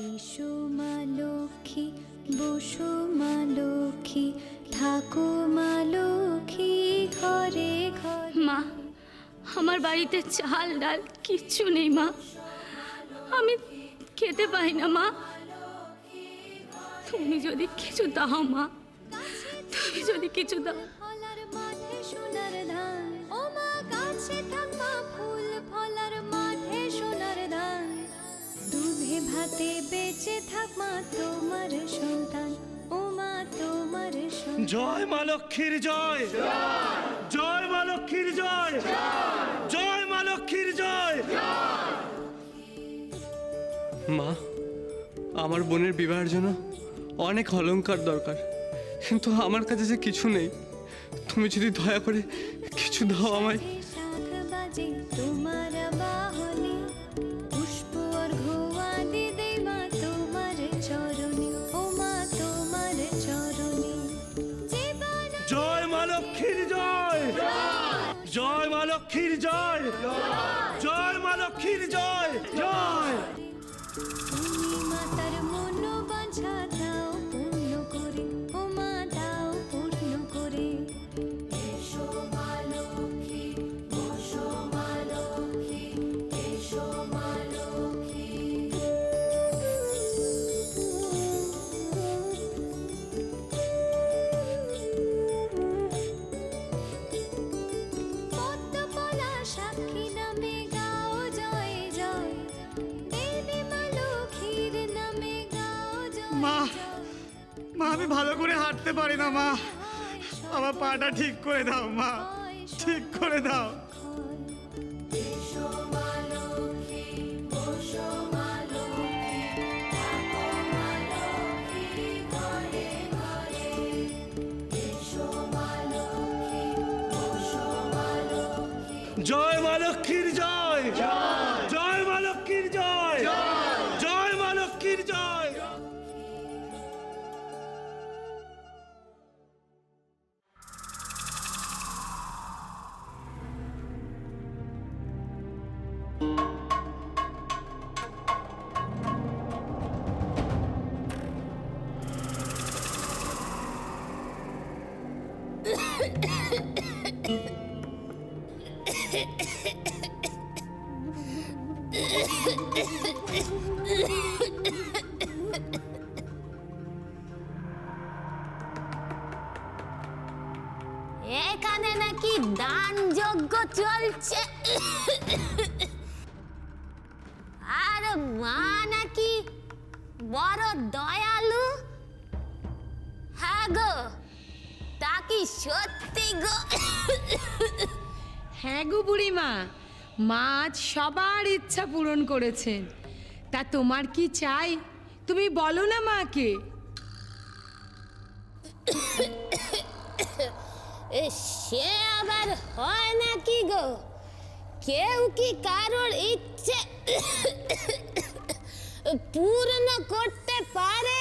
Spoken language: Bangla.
এসো মা লক্ষ্মী বসো মা লক্ষ্মী থাকো মা লক্ষ্মী ঘরে ঘরে। মা আমার বাড়িতে চাল ডাল কিচ্ছু নেই মা। আমি খেতে পাই না মা। তুমি যদি কিছু দাও মা তুমি যদি কিছু দাও। ফলার মাঠে সোনার ধান। ও মা গাছে থাকা ফুল ফলার বেঁচে থাক মা তোমার সন্তান। ও মা তোমার সন্তান। জয় মা লক্ষ্মীর জয়। জয় মা লক্ষ্মীর জয়। জয় মা লক্ষ্মীর জয়। মা আমার বোনের বিবাহের জন্য অনেক অলংকার দরকার। কিন্তু আমার কাছে যে কিছু নেই তুমি যদি দয়া করে কিছু দাও আমায়। তোমার বাহনে। চরণে ও মা তোমার চরণে। জয় মা লক্ষ্মীর জয়। আমি ভালো করে হাঁটতে পারি না, মা। আমার পাটা ঠিক করে দাও, মা। ঠিক করে দাও। জয় মা লক্ষ্মীর, জয় জয়। এখানে নাকি দান যজ্ঞ চলছে। আর মা নাকি বড় দয়ালু। হ্যাঁ গো, তা কি সত্যি গো? হ্যাঁ গো বুড়িমা, মা আজ সবার ইচ্ছা পূরণ করেছেন। তা তোমার কি চাই? তুমি বলো না মাকে। সে আবার হয় নাকি গো? কেউ কি কারোর ইচ্ছে পূর্ণ করতে পারে